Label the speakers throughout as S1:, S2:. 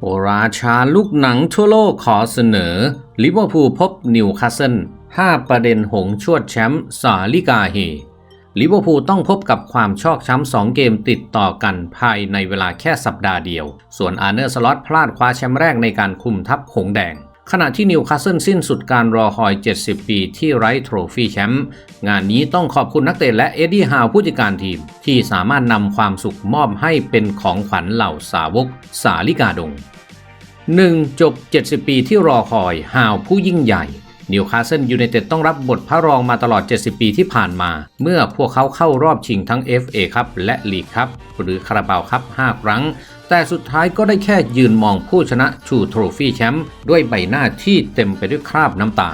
S1: โอราชาลูกหนังทั่วโลกขอเสนอ ลิเวอร์พูลพบนิวคาสเซิล5ประเด็นหงชวดแชมป์สาลิกาเฮลิเวอร์พูลต้องพบกับความชอกช้ำสองเกมติดต่อกันภายในเวลาแค่สัปดาห์เดียว ส่วนอาร์เนอร์สล็อตพลาดคว้าแชมป์แรกในการคุมทัพหงแดง ขณะที่นิวคาสเซิลสิ้นสุดการรอคอย 70 ปีที่ไร้โทรฟี่แชมป์งานนี้ต้องขอบคุณนักเตะและเอ็ดดี้ฮาวผู้จัดการทีม ที่สามารถนำความสุขมอบให้เป็นของขวัญเหล่าสาวกสาลิกาดง 1. จบ 70 ปีที่รอคอยฮาวผู้ยิ่งใหญ่นิวคาสเซิลยูไนเต็ดต้องรับบทพระรองมาตลอด 70 ปีที่ผ่านมา เมื่อพวกเขาเข้ารอบชิงทั้ง FA ครับและลีกครับหรือคาราบาวครับ 5 ครั้ง แต่สุดท้ายก็ได้แค่ยืนมองผู้ชนะชูโทรฟี่แชมป์ด้วยใบหน้าที่เต็มไปด้วยคราบน้ำตา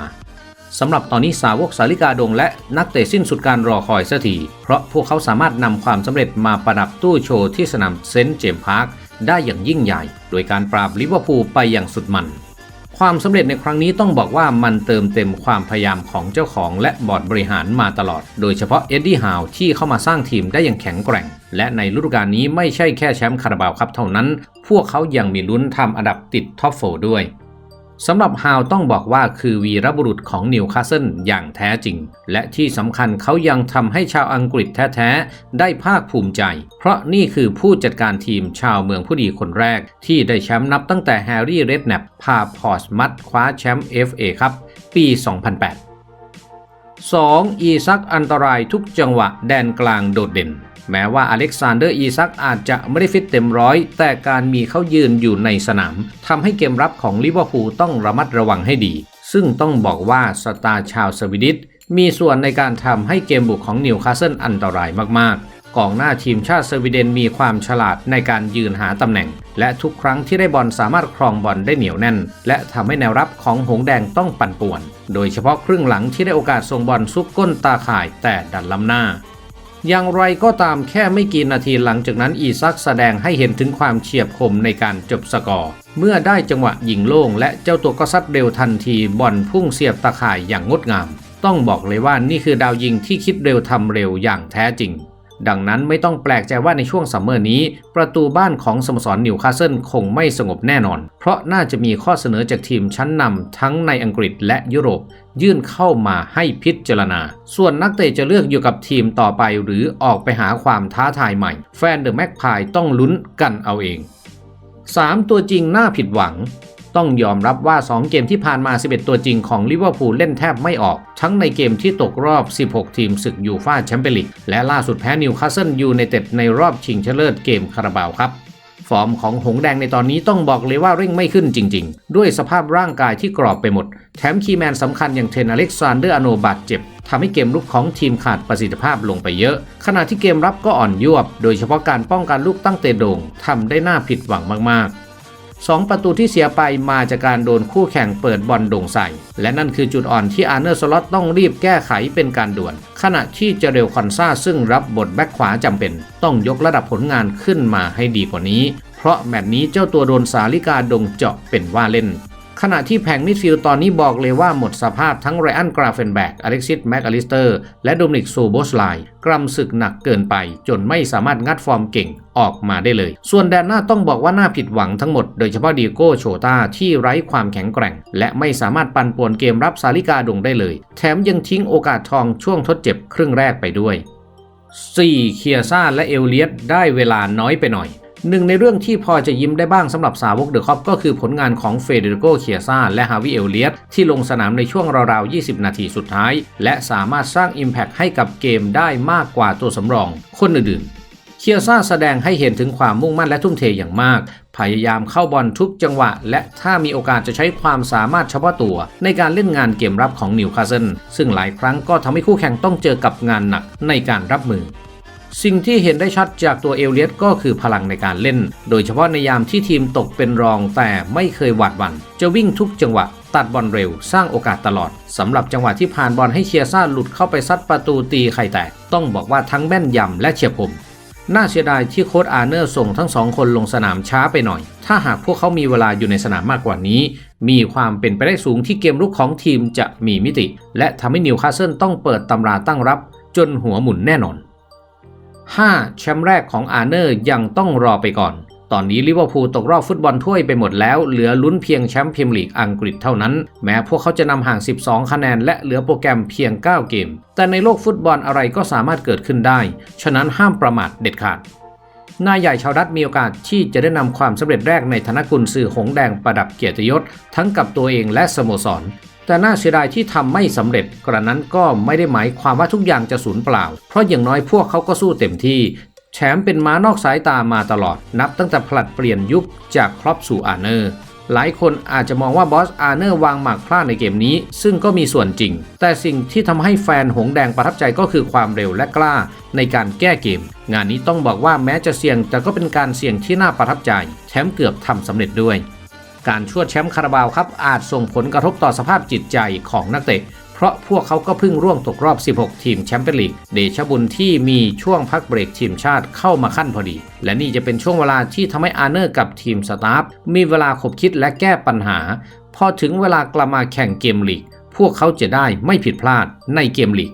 S1: สำหรับตอนนี้สาวกสาลิกาดงและนักเตะสิ้นสุดการรอคอยสักทีเพราะพวกเขาสามารถนำความสำเร็จมาประดับตู้โชว์ที่สนามเซนต์เจมส์พาร์คได้อย่างยิ่งใหญ่ โดยการปราบลิเวอร์พูลไปอย่างสุดมัน ความสำเร็จในครั้งนี้ต้องบอกว่ามันเติมเต็มความพยายามของเจ้าของและบอร์ดบริหารมาตลอด โดยเฉพาะเอ็ดดี้ฮาวที่เข้ามาสร้างทีมได้อย่างแข็งแกร่ง และในฤดูกาลนี้ไม่ใช่แค่แชมป์คาราบาวครับเท่านั้น พวกเขายังมีลุ้นทำอันดับติดท็อปโฟด้วยสำหรับฮาวต้องบอกว่าคือวีรบุรุษของนิวคาสเซิลอย่างแท้จริง และที่สำคัญเขายังทำให้ชาวอังกฤษแท้ๆ ได้ภาคภูมิใจ เพราะนี่คือผู้จัดการทีมชาวเมืองผู้ดีคนแรก ที่ได้แชมป์นับตั้งแต่แฮร์รี่เรดแนปพาพอร์สมัดคว้าแชมป์ FA ครับ ปี 2008 2. อีซักอันตรายทุกจังหวะแดนกลางโดดเด่น แม้ว่าอเล็กซานเดอร์อีซักอาจจะไม่ได้ฟิตเต็มร้อย แต่การมีเขายืนอยู่ในสนามทำให้เกมรับของลิเวอร์พูลต้องระมัดระวังให้ดี ซึ่งต้องบอกว่าสตาร์ชาวสวีดิชมีส่วนในการทำให้เกมบุกของนิวคาสเซิลอันตรายมากๆ กองหน้าทีมชาติสวีเดนมีความฉลาดในการยืนหาตำแหน่ง และทุกครั้งที่ได้บอลสามารถครองบอลได้เหนียวแน่น และทำให้แนวรับของหงแดงต้องปั่นป่วน โดยเฉพาะครึ่งหลังที่ได้โอกาสส่งบอลซุกก้นตาข่ายแต่ดันล้ำหน้า อย่างไรก็ตามแค่ไม่กี่นาทีหลังจากนั้นอีซักแสดงให้เห็นถึงความเฉียบคมในการจบสกอร์ เมื่อได้จังหวะยิงโล่งและเจ้าตัวก็ซัดเร็วทันทีบอลพุ่งเสียบตะข่ายอย่างงดงาม ต้องบอกเลยว่านี่คือดาวยิงที่คิดเร็วทำเร็วอย่างแท้จริง ดังนั้นไม่ต้องแปลกใจว่าในช่วงซัมเมอร์นี้ ประตูบ้านของสโมสรนิวคาสเซิลคงไม่สงบแน่นอน เพราะน่าจะมีข้อเสนอจากทีมชั้นนำทั้งในอังกฤษและยุโรป ยื่นเข้ามาให้พิจารณา ส่วนนักเตะจะเลือกอยู่กับทีมต่อไปหรือออกไปหาความท้าทายใหม่ แฟนเดอะแม็กพายต้องลุ้นกันเอาเอง 3 ตัวจริงน่าผิดหวัง ต้องยอมรับว่า 2 เกมที่ผ่านมา 11 ตัวจริงของลิเวอร์พูลเล่นแทบไม่ออก ทั้งในเกมที่ตกรอบ 16 ทีมศึกยูฟ่าแชมเปี้ยนลีกและล่าสุดแพ้นิวคาสเซิลยูไนเต็ดในรอบชิงชนะเลิศเกมคาราบาวครับฟอร์มของหงแดงในตอนนี้ต้องบอกเลยว่าเร่งไม่ขึ้นจริง ๆ ด้วยสภาพร่างกายที่กรอบไปหมด แถมคีย์แมนสำคัญอย่างเทนอเล็กซานเดอร์อโนบาดเจ็บทำให้เกมลุกของทีมขาดประสิทธิภาพลงไปเยอะ ขณะที่เกมรับก็อ่อนยวบ โดยเฉพาะการป้องกันลูกตั้งเตะโด่งทำได้น่าผิดหวังมากๆ สองประตูที่เสียไปมาจากการโดนคู่แข่งเปิดบอลโด่งใส่ และนั่นคือจุดอ่อนที่อาร์เนอร์สล็อตต้องรีบแก้ไขเป็นการด่วน ขณะที่เจเรลคอนซาซึ่งรับบทแบ็คขวาจำเป็น ต้องยกระดับผลงานขึ้นมาให้ดีกว่านี้ เพราะแมตช์นี้เจ้าตัวโดนสาลิกาดงเจาะเป็นว่าเล่น ขณะที่แผงมิดฟิลด์ตอนนี้บอกเลยว่าหมดสภาพทั้งไรอันกราเฟนแบกอเล็กซิสแมกอลิสเตอร์ และโดมินิกโซโบสไลกรำศึกหนักเกินไป จนไม่สามารถงัดฟอร์มเก่งออกมาได้เลย ส่วนแดนหน้าต้องบอกว่าน่าผิดหวังทั้งหมด โดยเฉพาะดีโก้โชตาที่ไร้ความแข็งแกร่ง และไม่สามารถปั่นป่วนเกมรับซาลิกาดงได้เลย แถมยังทิ้งโอกาสทองช่วงทดเจ็บครึ่งแรกไปด้วย 4. เคียซ่าและเอลเลียตได้เวลาน้อยไปหน่อย หนึ่งในเรื่องที่พอจะยิ้มได้บ้างสำหรับสาวกเดอะคอปก็คือผลงานของเฟเดริโกเคียซ่าและฮาวิเอลเลียตที่ลงสนามในช่วงราวๆ 20 นาทีสุดท้าย และสามารถสร้าง Impact ให้กับเกมได้มากกว่าตัวสำรอง คนอื่นๆ เคียซ่าแสดงให้เห็นถึงความมุ่งมั่นและทุ่มเทอย่างมาก พยายามเข้าบอลทุกจังหวะ และถ้ามีโอกาสจะใช้ความสามารถเฉพาะตัว ในการเล่นงานเกมรับของนิวคาสเซิลซึ่งหลายครั้งก็ทำให้คู่แข่งต้องเจอกับงานหนักในการรับมือ สิ่งที่เห็นได้ชัดจากตัวเอลเลียตก็คือพลังในการเล่น โดยเฉพาะในยามที่ทีมตกเป็นรองแต่ไม่เคยหวาดหวั่น จะวิ่งทุกจังหวะ ตัดบอลเร็ว สร้างโอกาสตลอดสำหรับจังหวะที่ผ่านบอลให้เชียร์ซ่าหลุดเข้าไปซัดประตูตีไข่แตก ต้องบอกว่าทั้งแม่นยำและเฉียบคมน่าเสียดายที่โค้ชอาร์เนอร์ส่งทั้งสองคนลงสนามช้าไปหน่อย ถ้าหากพวกเขามีเวลาอยู่ในสนามมากกว่านี้ มีความเป็นไปได้สูงที่เกมรุกของทีมจะมีมิติ และทำให้นิวคาสเซิลต้องเปิดตำราตั้งรับ จนหัวหมุนแน่นอน 5. แชมป์แรกของอาร์เนอร์ยังต้องรอไปก่อน ตอนนี้ลิเวอร์พูลตกรอบฟุตบอลถ้วยไปหมดแล้ว เหลือลุ้นเพียงแชมป์พรีเมียร์ลีกอังกฤษเท่านั้น แม้พวกเขาจะนำห่าง 12 คะแนน และเหลือโปรแกรมเพียง 9 เกม แต่ในโลกฟุตบอลอะไรก็สามารถเกิดขึ้นได้ ฉะนั้นห้ามประมาทเด็ดขาดนายใหญ่ชาวดัตมีโอกาสที่จะได้นำความสำเร็จแรกในฐานะกุนซือหงแดงประดับเกียรติยศ ทั้งกับตัวเองและสโมสร แต่น่าเสียดายที่ทำไม่สำเร็จกระนั้นก็ไม่ได้หมายความว่าทุกอย่างจะสูญเปล่า เพราะอย่างน้อยพวกเขาก็สู้เต็มที่แถมเป็นม้านอกสายตามาตลอด นับตั้งแต่ผลัดเปลี่ยนยุคจากครอปสู่อาร์เนอร์หลายคนอาจจะมองว่าบอสอาร์เนอร์วางหมากพลาดในเกมนี้ ซึ่งก็มีส่วนจริง แต่สิ่งที่ทำให้แฟนหงแดงประทับใจก็คือความเร็วและกล้า ในการแก้เกม งานนี้ต้องบอกว่าแม้จะเสี่ยงแต่ก็เป็นการเสี่ยงที่น่าประทับใจแถมเกือบทำสำเร็จด้วย การชวดแชมป์คาราบาวครับอาจส่งผลกระทบต่อสภาพจิตใจของนักเตะ เพราะพวกเขาก็เพิ่งร่วงตกรอบ 16 ทีมแชมเปี้ยนลีกเดชบุญที่มีช่วงพักเบรกทีมชาติเข้ามาขั้นพอดี และนี่จะเป็นช่วงเวลาที่ทำให้อาร์เนอร์กับทีมสตาฟมีเวลาขบคิดและแก้ปัญหา พอถึงเวลากลับมาแข่งเกมลีก พวกเขาจะได้ไม่ผิดพลาดในเกมลีก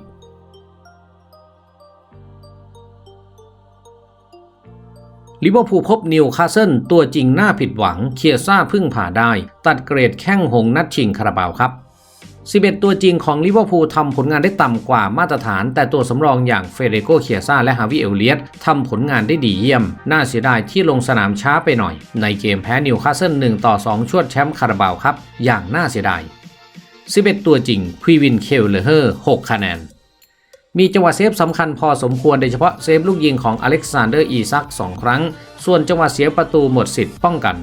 S1: ลิเวอร์พูลพบนิวคาสเซิลตัวจริงน่าผิดหวัง เคียซ่าพึ่งผ่าได้ ตัดเกรดแข้งหงนัดชิงคาราบาวครับ 11 ตัวจริงของลิเวอร์พูลทำผลงานได้ต่ำกว่ามาตรฐาน แต่ตัวสำรองอย่างเฟเดโกเคียซ่าและฮาวิเอลเลียตทำผลงานได้ดีเยี่ยม น่าเสียดายที่ลงสนามช้าไปหน่อย ในเกมแพ้นิวคาสเซิล1ต่อ 2 ชวดแชมป์คาราบาวครับ อย่างน่าเสียดาย 11 ตัวจริงพรีวินเคลเลเฮอร์6คะแนน มีจังหวะเซฟสำคัญพอสมควรโดยเฉพาะเซฟลูกยิงของอเล็กซานเดอร์อีซัก 2 ครั้ง ส่วนจังหวะเสียประตูหมดสิทธิ์ป้องกัน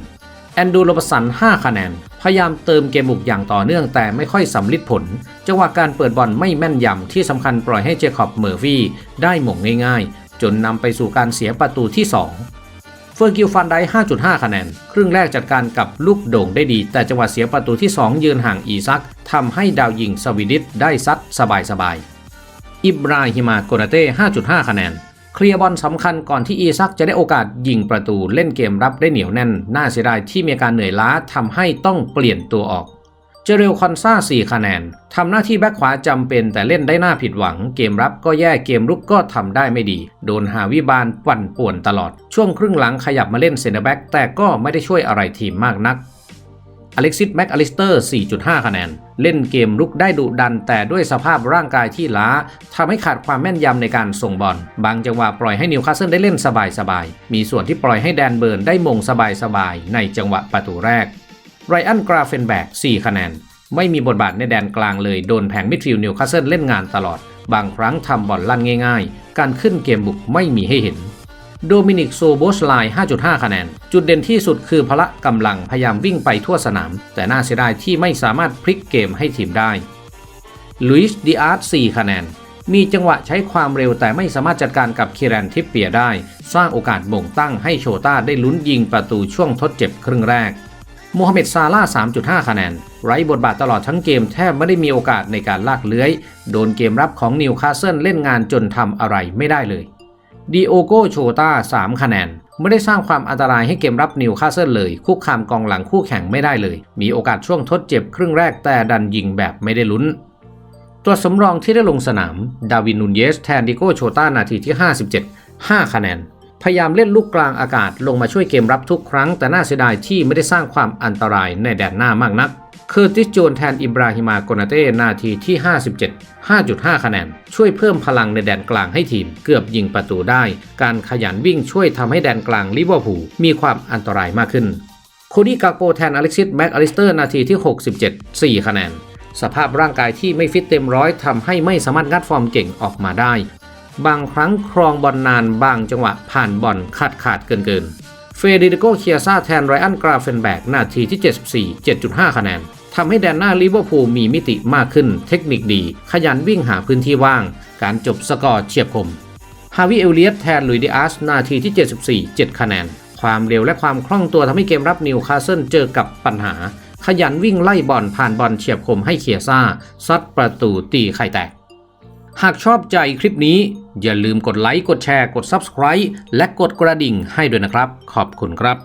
S1: แอนดูโรบสัน 5 คะแนน พยายามเติมเกมบุกอย่างต่อเนื่องแต่ไม่ค่อยสำลิดผล จังหวะการเปิดบอลไม่แม่นยำที่สำคัญปล่อยให้เจคอบเมอร์ฟี่ได้หม่งง่ายๆ จนนำไปสู่การเสียประตูที่ 2เฟอร์กิลฟันได5.5 คะแนน ครึ่งแรกจัดการกับลูกโด่งได้ดี แต่จังหวะเสียประตูที่ 2 ยืนห่างอีซักทำให้ดาวยิงสวีดิสได้ซัดสบายๆ อิบราฮิมาโกนาเต้ 5.5 คะแนน เคลียร์บอลสำคัญก่อนที่อีซักจะได้โอกาสยิงประตูเล่นเกมรับได้เหนียวแน่น น่าเสียดายที่มีการเหนื่อยล้าทำให้ต้องเปลี่ยนตัวออก เจเรลคอนซา4 คะแนน ทำหน้าที่แบ็คขวาจำเป็นแต่เล่นได้หน่าผิดหวัง เกมรับก็แย่เกมรุกก็ทำได้ไม่ดี โดนหาวิบาลปั่นป่วนตลอด ช่วงครึ่งหลังขยับมาเล่นเซนเตอร์แบ็กแต่ก็ไม่ได้ช่วยอะไรทีมมากนัก อเล็กซิสแม็กอลิสเตอร์ 4.5 คะแนน เล่นเกมลุกได้ดุดัน แต่ด้วยสภาพร่างกายที่ล้าทำให้ขาดความแม่นยำในการส่งบอล บางจังหวะปล่อยให้นิวคาสเซิลได้เล่นสบายๆ มีส่วนที่ปล่อยให้แดนเบิร์นได้มงสบายๆ ในจังหวะประตูแรกไรอันกราเฟนแบก 4 คะแนน ไม่มีบทบาทในแดนกลางเลย โดนแผงมิดฟิลด์นิวคาสเซิลเล่นงานตลอด บางครั้งทำบอลลั่นง่าย ๆ การขึ้นเกมบุกไม่มีให้เห็น โดมินิกโซโบสไล5.5 คะแนน จุดเด่นที่สุดคือพละกำลังพยายามวิ่งไปทั่วสนาม แต่น่าเสียดายที่ไม่สามารถพลิกเกมให้ทีมได้ลุยส์ดิอาร์ต4คะแนน มีจังหวะใช้ความเร็วแต่ไม่สามารถจัดการกับคีแรนทิปเปียได้ สร้างโอกาสบ่งตั้งให้โชต้าได้ลุ้นยิงประตูช่วงทดเจ็บครึ่งแรกโมฮัมเหม็ดซาร่า 3.5 คะแนน ไร้บทบาทตลอดทั้งเกมแทบไม่ได้มีโอกาสในการลากเลื้อย โดนเกมรับของนิวคาสเซิลเล่นงานจนทำอะไรไม่ได้เลย ดิโอโกโชตา3คะแนน ไม่ได้สร้างความอันตรายให้เกมรับนิวคาสเซิลเลย คุกคามกองหลังคู่แข่งไม่ได้เลย มีโอกาสช่วงทดเจ็บครึ่งแรกแต่ดันยิงแบบไม่ได้ลุ้น ตัวสำรองที่ได้ลงสนาม ดาวินนูนเยสแทนดิโกโชตานาทีที่ 57 5 คะแนน พยายามเล่นลูกกลางอากาศลงมาช่วยเกมรับทุกครั้ง แต่น่าเสียดายที่ไม่ได้สร้างความอันตรายในแดนหน้ามากนัก เคอร์ติสโจนแทนอิบราฮิมาโกนาเต้นาทีที่ 57 5.5 คะแนน ช่วยเพิ่มพลังในแดนกลางให้ทีม เกือบยิงประตูได้ การขยันวิ่งช่วยทำให้แดนกลางลิเวอร์พูลมีความอันตรายมากขึ้น โคดี้กาโกแทนอเล็กซิสแม็กอลิสเตอร์นาทีที่ 67 4 คะแนน สภาพร่างกายที่ไม่ฟิตเต็มร้อยทำให้ไม่สามารถงัดฟอร์มเก่งออกมาได้ บางครั้งครองบอลนานบางจังหวะผ่านบอลขาดขาดเกินเกินเฟเดริโกเคียซ่าแทนไรอันกราเฟนแบกนาทีที่ 74 7.5 คะแนน ทำให้แดนหน้าลิเวอร์พูลมีมิติมากขึ้น เทคนิคดี ขยันวิ่งหาพื้นที่ว่าง การจบสกอร์เฉียบคม ฮาวิเอลเลียตแทนลุยดิอาสนาทีที่ 74 7 คะแนน ความเร็วและความคล่องตัวทำให้เกมรับนิวคาสเซิลเจอกับปัญหา ขยันวิ่งไล่บอลผ่านบอลเฉียบคมให้เคียซ่าซัดประตูตีไข่แตก หากชอบใจคลิปนี้ อย่าลืมกดไลค์กดแชร์กด Subscribe และกดกระดิ่งให้ด้วยนะครับ ขอบคุณครับ